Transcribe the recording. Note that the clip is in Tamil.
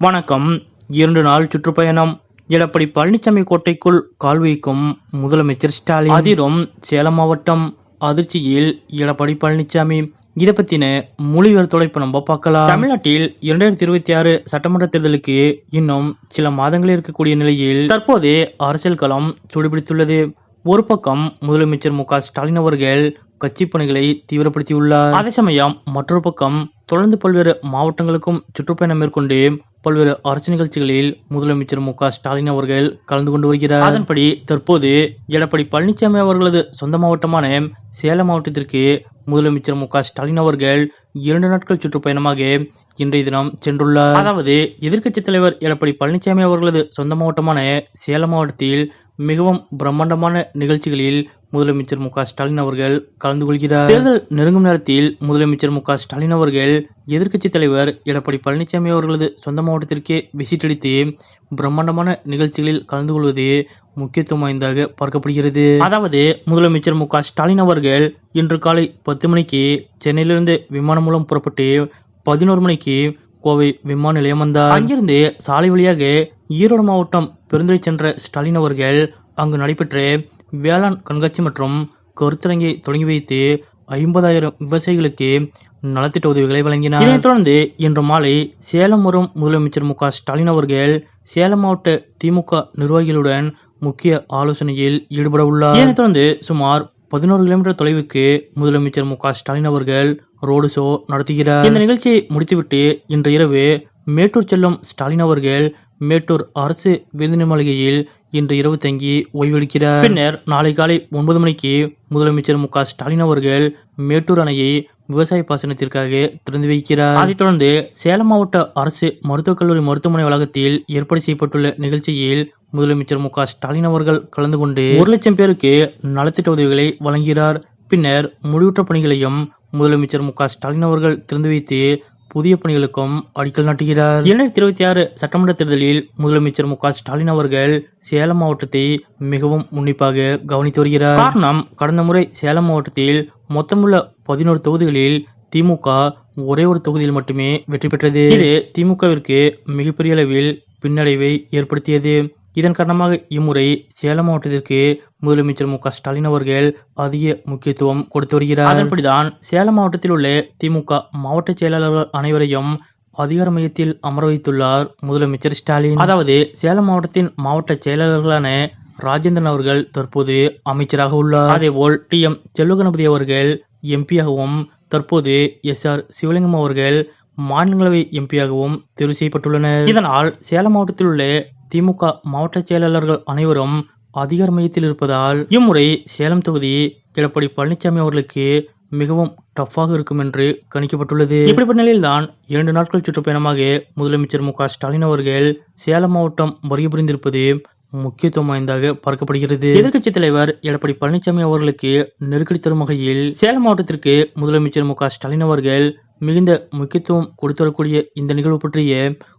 வணக்கம். இரண்டு நாள் சுற்றுப்பயணம். எடப்பாடி பழனிசாமி கோட்டைக்குள் கால் வைக்கும் முதலமைச்சர் ஸ்டாலின். அதிரும் சேலம் மாவட்டம் அதிர்ச்சியில் எடப்பாடி பழனிசாமி. இதை பத்தின மொழிபெயர்த்தோட தொலைப்பு நம்ம பார்க்கலாம். தமிழ்நாட்டில் இரண்டாயிரத்தி இருபத்தி ஆறு சட்டமன்ற தேர்தலுக்கு இன்னும் சில மாதங்கள் இருக்கக்கூடிய நிலையில் தற்போது அரசியல் களம் சூடுபிடித்துள்ளது. ஒரு பக்கம் முதலமைச்சர் மு ஸ்டாலின் அவர்கள் கட்சி பணிகளை தீவிரப்படுத்தியுள்ளார். அதே சமயம் மற்றொரு பக்கம் தொடர்ந்து பல்வேறு மாவட்டங்களுக்கும் சுற்றுப்பயணம் மேற்கொண்டு பல்வேறு அரசு நிகழ்ச்சிகளில் முதலமைச்சர் மு க ஸ்டாலின் அவர்கள் கலந்து கொண்டு வருகிறார். அதன்படி தற்போது எடப்பாடி பழனிசாமி அவர்களது சொந்த மாவட்டமான சேலம் மாவட்டத்திற்கு முதலமைச்சர் மு க ஸ்டாலின் அவர்கள் இரண்டு நாட்கள் சுற்றுப்பயணமாக இன்றைய தினம் சென்றுள்ளார். அதாவது எதிர்க்கட்சித் தலைவர் எடப்பாடி பழனிசாமி அவர்களது சொந்த மாவட்டமான சேலம் மாவட்டத்தில் மிகவும் பிரம்மாண்டமான நிகழ்ச்சிகளில் முதலமைச்சர் மு ஸ்டாலின் அவர்கள் கலந்து கொள்கிறார். தேர்தல் நெருங்கும் நேரத்தில் முதலமைச்சர் மு ஸ்டாலின் அவர்கள் எதிர்க்கட்சித் தலைவர் எடப்பாடி பழனிசாமி அவர்களது சொந்த மாவட்டத்திற்கே விசிட் அளித்து பிரம்மாண்டமான நிகழ்ச்சிகளில் கலந்து கொள்வது முக்கியத்துவம் வாய்ந்ததாக பார்க்கப்படுகிறது. அதாவது முதலமைச்சர் மு ஸ்டாலின் அவர்கள் இன்று காலை பத்து மணிக்கு சென்னையிலிருந்து விமானம் மூலம் புறப்பட்டு பதினோரு மணிக்கு கோவை விமான நிலையம் வந்தார். அங்கிருந்து சாலை வழியாக ஈரோடு மாவட்டம் பெருந்துறை சென்ற ஸ்டாலின் அவர்கள் அங்கு நடைபெற்ற வேளாண் கண்காட்சி மற்றும் கருத்தரங்கை தொடங்கி வைத்து ஐம்பதாயிரம் விவசாயிகளுக்கு நலத்திட்ட உதவிகளை வழங்கினார். இதனைத் தொடர்ந்து இன்று மாலை சேலம் வரும் முதலமைச்சர் மு ஸ்டாலின் அவர்கள் சேலம் மாவட்ட திமுக நிர்வாகிகளுடன் முக்கிய ஆலோசனையில் ஈடுபட உள்ளார். இதனைத் தொடர்ந்து சுமார் பதினோரு கிலோமீட்டர் தொலைவுக்கு முதலமைச்சர் மு ஸ்டாலின் அவர்கள் ரோடு ஷோ நடத்துகிறார். இந்த நிகழ்ச்சியை முடித்துவிட்டு இன்று இரவு மேட்டூர் செல்லும் ஸ்டாலின் அவர்கள் மேட்டூர் அரசு விருந்தின மாளிகையில் இன்று இரவு தங்கி ஓய்வெடுக்கிறார். பின்னர் நாளை காலை ஒன்பது மணிக்கு முதலமைச்சர் மு ஸ்டாலின் அவர்கள் மேட்டூர் அணையை விவசாய பாசனத்திற்காக திறந்து வைக்கிறார். அதைத் தொடர்ந்து சேலம் மாவட்ட அரசு மருத்துவக் கல்லூரி மருத்துவமனை வளாகத்தில் ஏற்பாடு செய்யப்பட்டுள்ள நிகழ்ச்சியில் முதலமைச்சர் மு ஸ்டாலின் அவர்கள் கலந்து கொண்டு ஒரு லட்சம் பேருக்கு நலத்திட்ட உதவிகளை வழங்குகிறார். பின்னர் முடிவுற்ற பணிகளையும் முதலமைச்சர் மு ஸ்டாலின் அவர்கள் திறந்து வைத்து புதிய பணிகளுக்கும் அடிக்கல் நாட்டுகிறார். இரண்டாயிரத்தி இருபத்தி ஆறு சட்டமன்ற தேர்தலில் முதலமைச்சர் மு ஸ்டாலின் அவர்கள் சேலம் மாவட்டத்தை மிகவும் உன்னிப்பாக கவனித்து வருகிறார். காரணம் கடந்த முறை சேலம் மாவட்டத்தில் மொத்தமுள்ள பதினோரு தொகுதிகளில் திமுக ஒரே ஒரு தொகுதியில் மட்டுமே வெற்றி பெற்றது. இது திமுகவிற்கு மிகப்பெரிய அளவில் பின்னடைவை ஏற்படுத்தியது. இதன் காரணமாக இம்முறை சேலம் மாவட்டத்திற்கு முதலமைச்சர் மு க ஸ்டாலின் அவர்கள் அதிக முக்கியத்துவம் கொடுத்து வருகிறார். அதன்படிதான் சேலம் மாவட்டத்தில் உள்ள திமுக மாவட்ட செயலாளர்கள் அனைவரையும் அதிகார மையத்தில் அமர வைத்துள்ளார் முதலமைச்சர் ஸ்டாலின். அதாவது சேலம் மாவட்டத்தின் மாவட்ட செயலாளர்களான ராஜேந்திரன் அவர்கள் தற்போது அமைச்சராக உள்ளார். அதேபோல் டி எம் செல்வகணபதி அவர்கள் எம்பியாகவும் தற்போது எஸ் ஆர் சிவலிங்கம் அவர்கள் மாநிலங்களவை எம்பியாகவும் தேர்வு செய்யப்பட்டுள்ளனர். இதனால் சேலம் மாவட்டத்தில் உள்ள திமுக மாவட்ட செயலாளர்கள் அனைவரும் அதிகார மையத்தில் இருப்பதால் இம்முறை சேலம் தொகுதி எடப்பாடி பழனிசாமி அவர்களுக்கு மிகவும் டஃப்பாக இருக்கும் என்று கணிக்கப்பட்டுள்ளது. இப்படிப்பட்ட நிலையில்தான் இரண்டு நாட்கள் சுற்றுப்பயணமாக முதலமைச்சர் மு ஸ்டாலின் அவர்கள் சேலம் மாவட்டம் வருகை புரிந்திருப்பது முக்கியத்துவம் வாய்ந்ததாக பார்க்கப்படுகிறது. எதிர்க்கட்சித் தலைவர் எடப்பாடி பழனிசாமி அவர்களுக்கு நெருக்கடி தரும் வகையில் சேலம் மாவட்டத்திற்கு முதலமைச்சர் மு ஸ்டாலின் அவர்கள் மிகுந்த முக்கியத்துவம் கொடுத்து வரக்கூடிய இந்த நிகழ்வு பற்றிய